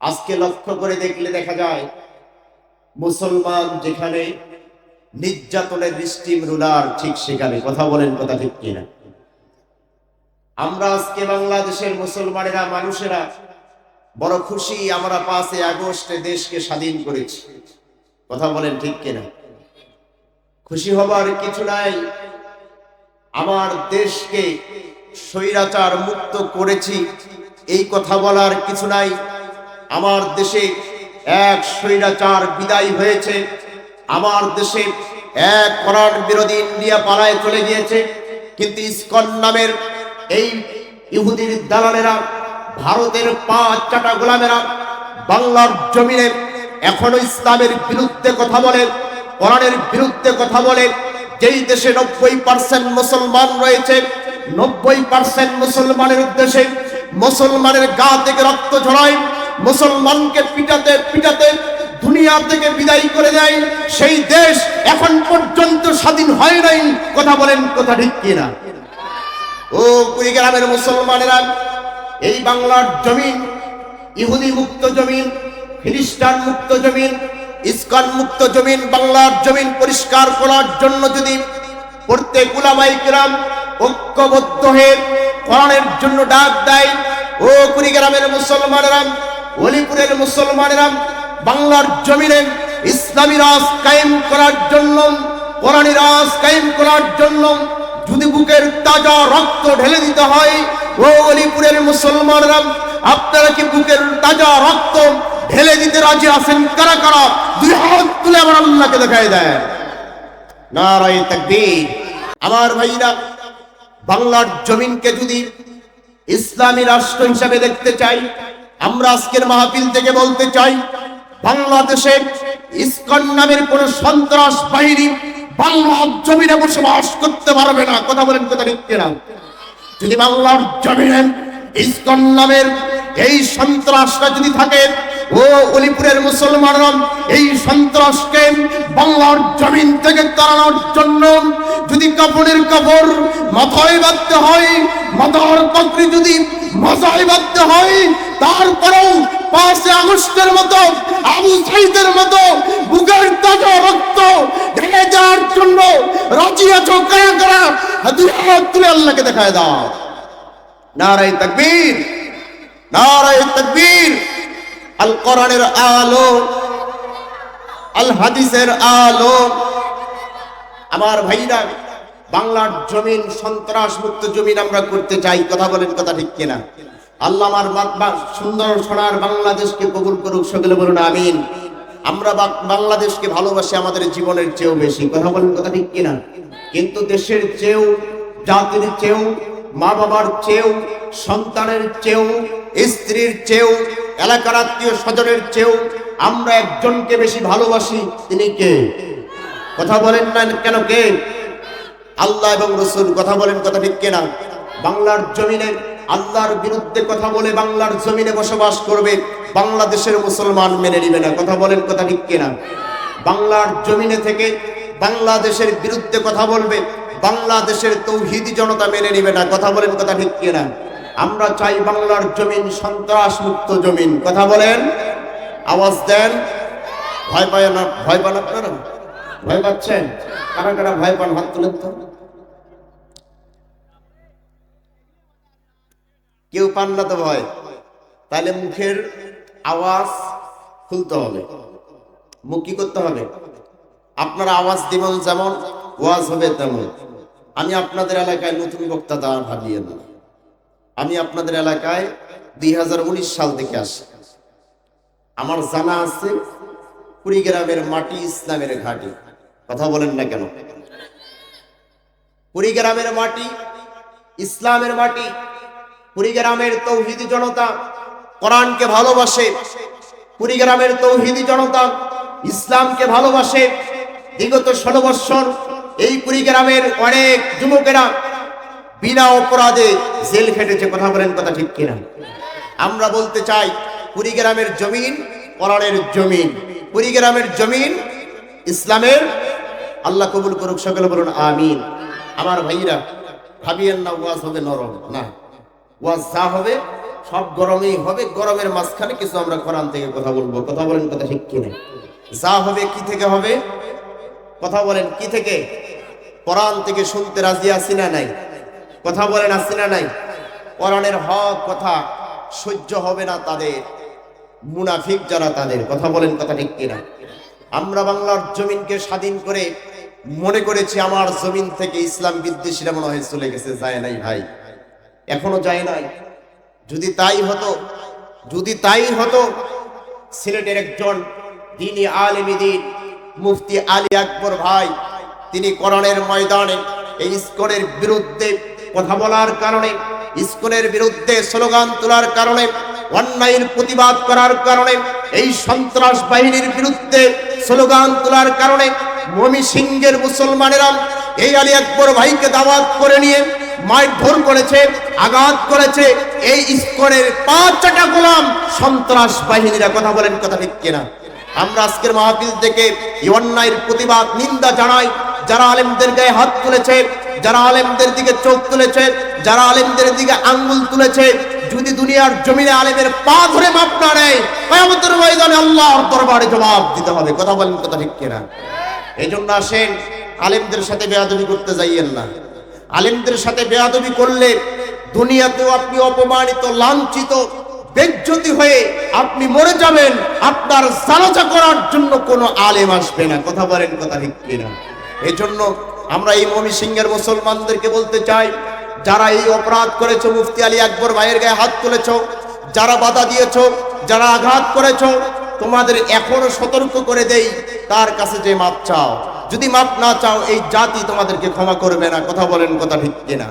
আজকে লক্ষ্য করে দেখলে দেখা যায়, মুসলমান যেখানে নির্যাতনের স্টিম রুলার ঠিক সেখানে। কথা বলেন কথা ঠিক কিনা। আমরা আজকে বাংলাদেশের মুসলমানেরা, মানুষেরা বড় খুশি আমরা পাঁচে আগস্টে দেশকে স্বাধীন করেছি। কথা বলেন ঠিক কিনা। খুশি হবার কিছু নাই। আমার দেশকে স্বৈরাচার মুক্ত করেছি, এই কথা বলার কিছু নাই। আমার দেশে এক স্বৈরাচার বিদায় হয়েছে। আমার দেশে এক করার বিরোধী ইন্ডিয়া পালায় চলে গিয়েছে। কিন্তু ইস্কন নামের এই ইহুদির দালালেরা, ভারতের পাঁচ চাটা গোলামেরা, বাংলার জমিনে এখনও ইসলামের বিরুদ্ধে কথা বলে, কোরআনের বিরুদ্ধে কথা বলে। যেই দেশে নব্বই পার্সেন্ট মুসলমান রয়েছে, নব্বই পার্সেন্ট মুসলমানের উদ্দেশ্যে মুসলমানের গা থেকে রক্ত ঝরায়। মুসলমানকে পিটাতে পিটাতে দুনিয়া থেকে বিদায় করে দেয়। সেই দেশ এখন পর্যন্ত স্বাধীন হয় নাই। কথা বলেন, কথা ঠিক কিনা? ও কুড়িগ্রামের মুসলমানেরা, এই বাংলার জমিন ইহুদি মুক্ত জমিন খ্রিস্টান মুক্ত জমিন ইস্কন মুক্ত জমিন বাংলার জমিন পরিষ্কার করার জন্য যদি প্রত্যেক উলামাই গ্রাম ঐক্যবদ্ধ হয়ে কোরআনের জন্য ডাক দেয়, ও কুড়িগ্রামের মুসলমানেরা অলিপুরের মুসলমানেরা বাংলার জমিনে ইসলামী রাজ কায়েম করার জন্য, কোরআনী রাজ কায়েম করার জন্য যদি বুকের তাজা রক্ত ঢেলে দিতে হয়, ও অলিপুরের মুসলমানরা, আপনারা কি বুকের তাজা রক্ত ঢেলে দিতে রাজি আছেন? কারা কারা? দুই হাত তুলে আমার আল্লাহকে দেখায় দেয় নারায় তাকবীর। আমার ভাইরা, বাংলার জমিনকে যদি ইসলামী রাষ্ট্র হিসাবে দেখতে চাই আমরা আজকের মাহফিল থেকে বলতে চাই, বাংলাদেশে ইস্কন নামের কোন সন্ত্রাস বাহিনী বাংলার জমিনে বসবাস করতে পারবে না। কথা বলেন, কথা ঠিক না যদি বাংলার জমিনে ইস্কন নামের এই সন্ত্রাসটা যদি থাকে, ও অলিপুরের মুসলমানরা এই সন্ত্রাসকে বাংলার জমিন থেকে তাড়ানোর জন্য যদি কাপড়ের কাপড় মাথায় বাঁধতে হয়, মাথার পাত্রি যদি মাথায় বাঁধতে হয় তারপরেও আগস্টের মতো, আবু সাইদের মতো বুকের তাজা রক্ত ঢেলে যাওয়ার জন্য রাজি আছো তুলে আল্লাহকে দেখায় দাও। নারায় তাকবীর, নারায় আল কোরআনের আলো, আল হাদিসের আলো। আমার ভাইরা, বাংলার জমিন সন্ত্রাস মুক্ত জমিন আমরা করতে চাই, কথা বলেন কথা ঠিক কিনা? বা- সুন্দর সোনার বাংলাদেশকে কবুল করুক, সকলে বলুন আমিন। আমরা বাংলাদেশকে ভালোবাসি, আমাদের জীবনের চেয়েও বেশি। কথা বলেন কথা ঠিক কিনা? কিন্তু দেশের চেয়েও, জাতির চেয়েও মা বাবার চেয়েও, সন্তানের চেয়েও, স্ত্রীর চেয়েও, এলাকার আত্মীয় স্বজনের চেয়েও আমরা একজনকে বেশি ভালোবাসি, তিনি কে? কথা বলেন না কেন কে? আল্লাহ এবং রসুল, কথা বলেন কথা ঠিক কেনা? বাংলার জমিনে আল্লাহর বিরুদ্ধে কথা বলে বাংলার জমিনে বসবাস করবে, বাংলাদেশের মুসলমান মেনে নিবে না। কথা বলেন কথা ঠিক কেনা? বাংলার জমিনে থেকে বাংলাদেশের বিরুদ্ধে কথা বলবে, বাংলাদেশের তৌহিদি জনতা মেনে নিবে না। কথা বলেন কথা ঠিক কিনা? আমরা চাই বাংলার জমিন সন্ত্রাস মুক্ত জমিন। কথা বলেন। আওয়াজ দেন। ভয় পায় না, ভয় পান আপনারা? ভয় পাচ্ছেন? কারা কারা ভয় পান? হাত তুলেন তো। পান ভয় তাহলে মুখের আওয়াজ খুলতে হবে। মুখ কি করতে হবে? আপনার আওয়াজ দিবেন যেমন, ওয়াজ হবে তেমন। আমি আপনাদের এলাকায় নতুন বক্তা দ্বারা ভাবিয়ে না আমি আপনাদের এলাকায় দুই হাজার উনিশ সাল থেকে আসি। আমার জানা আছে কুড়িগ্রামের মাটি ইসলামের ঘাটি। কথা বলেন না কেন? কুড়িগ্রামের মাটি, ইসলামের মাটি। কুড়িগ্রামের তৌহিদি জনতা কোরআনকে ভালোবাসে, কুড়িগ্রামের তৌহিদি জনতা ইসলামকে ভালোবাসে। বিগত ষোলো বৎসর এই কুড়িগ্রামের অনেক যুবকেরা বিনা অপরাধে জেল খেটেছে, কথা বলেন কথা ঠিক কিনা? আমরা বলতে চাই, কুড়িগ্রামের জমিন কোরআনের জমিন। কুড়িগ্রামের জমিন ইসলামের, আল্লাহ কবুল করুক, সকলে বলুন আমিন। আমার ভাইরা, ভাবিয়েন না ওয়াজ হবে নরম, না। ওয়াজ যা হবে, সব গরমেই হবে। গরমের মাঝখানে কিছু আমরা কোরআন থেকে কথা বলব। কথা বলেন কথা ঠিক কিনা? যা হবে কি থেকে হবে? কথা বলেন কি থেকে? কোরআন থেকে শুনতে রাজি আছি না নাই? কথা বলেন আসি না নাই? কোরআনের হক কথা সহ্য হবে না তাদের। মুনাফিক যারা তাদের, কথা বলেন কথা ঠিক কিনা? আমরা বাংলার জমিনকে স্বাধীন করে মনে করেছি, আমার জমিন থেকে ইসলাম বিদ্বেষীরা মনে হয় চলে গেছে, যায় নাই ভাই। এখনও যায় নাই। যদি তাই হতো, যদি তাই হতো, সিলেটের একজন দিনী আলেমিদিন মুফতি আলী আকবর ভাই, তিনি করণের ময়দানে এই ইস্কনের বিরুদ্ধে কথা বলার কারণে, ইস্কনের বিরুদ্ধে স্লোগান তোলার কারণে, অন্যায়ের প্রতিবাদ করার কারণে, এই সন্ত্রাস বাহিনীর বিরুদ্ধে স্লোগান তোলার কারণে, মমি সিংহের মুসলমানেরা এই আলী আকবর ভাইকে দাওয়াত করে নিয়ে মারধর করেছে, আঘাত করেছে, এই ইস্কনের পাঁচটা গোলাম সন্ত্রাস বাহিনীরা কথা বলেন কথা ঠিক কিনা। আমরা আজকের মাহফিল থেকে এই অন্যায়ের প্রতিবাদ, নিন্দা জানাই। যারা আলেমদের গায়ে হাত তুলেছে, যারা আলেমদের দিকে চোখ তুলেছে, যারা আলেমদের দিকে আঙ্গুল তুলেছে, যদি দুনিয়ার জমিনে আলেমের পা ধরে মাপ না নেয়, কয়ামতের ময়দানে আল্লাহর দরবারে জবাব দিতে হবে। কথা বলেন কথা ঠিক কিনা। এই জন্য আসেন, আলেমদের সাথে বেয়াদবি করতে যাইয়েন না। আলেমদের সাথে বেয়াদবি করলে দুনিয়াতেও আপনি অপমানিত, লাঞ্ছিত, বেজ্জতি হয়ে আপনি মরে যাবেন। আপনার জানাজা করার জন্য কোনো আলেম আসবে না। কথা বলেন কথা ঠিক কিনা? এই জন্য আমরা এই মমি সিংহের মুসলমানদেরকে বলতে চাই, যারা এই অপরাধ করেছ, মুফতি আলী আকবর ভাইয়ের গায়ে হাত তুলেছো, যারা বাধা দিয়েছ, যারা আঘাত করেছ, তোমাদের এখনও সতর্ক করে দেই, তার কাছে যে মাপ চাও। যদি মাপ না চাও, এই জাতি তোমাদেরকে ক্ষমা করবে না। কথা বলেন, কথা ঠিক কিনা?